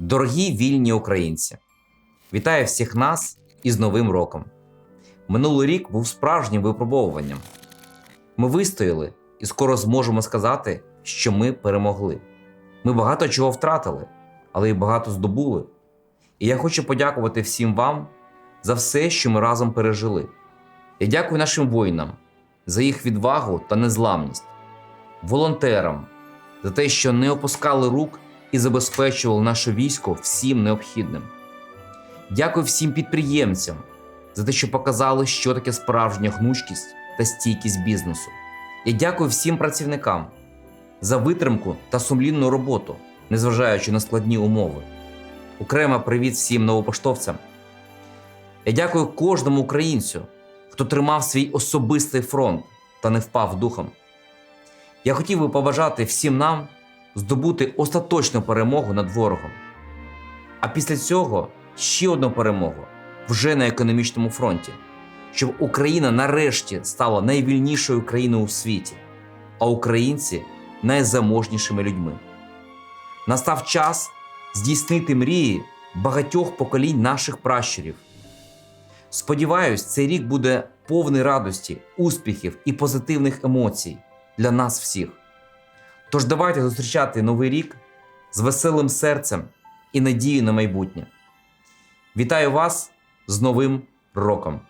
Дорогі вільні українці, вітаю всіх нас із Новим роком. Минулий рік був справжнім випробовуванням. Ми вистояли і скоро зможемо сказати, що ми перемогли. Ми багато чого втратили, але й багато здобули. І я хочу подякувати всім вам за все, що ми разом пережили. Я дякую нашим воїнам за їх відвагу та незламність, волонтерам за те, що не опускали рук і забезпечували наше військо всім необхідним. Дякую всім підприємцям за те, що показали, що таке справжня гнучкість та стійкість бізнесу. Я дякую всім працівникам за витримку та сумлінну роботу, незважаючи на складні умови. Окремо привіт всім новопоштовцям. Я дякую кожному українцю, хто тримав свій особистий фронт та не впав духом. Я хотів би побажати всім нам здобути остаточну перемогу над ворогом. А після цього ще одну перемогу вже на економічному фронті, щоб Україна нарешті стала найвільнішою країною у світі, а українці найзаможнішими людьми. Настав час здійснити мрії багатьох поколінь наших пращурів. Сподіваюсь, цей рік буде повний радості, успіхів і позитивних емоцій для нас всіх. Тож давайте зустрічати новий рік з веселим серцем і надією на майбутнє. Вітаю вас з Новим роком!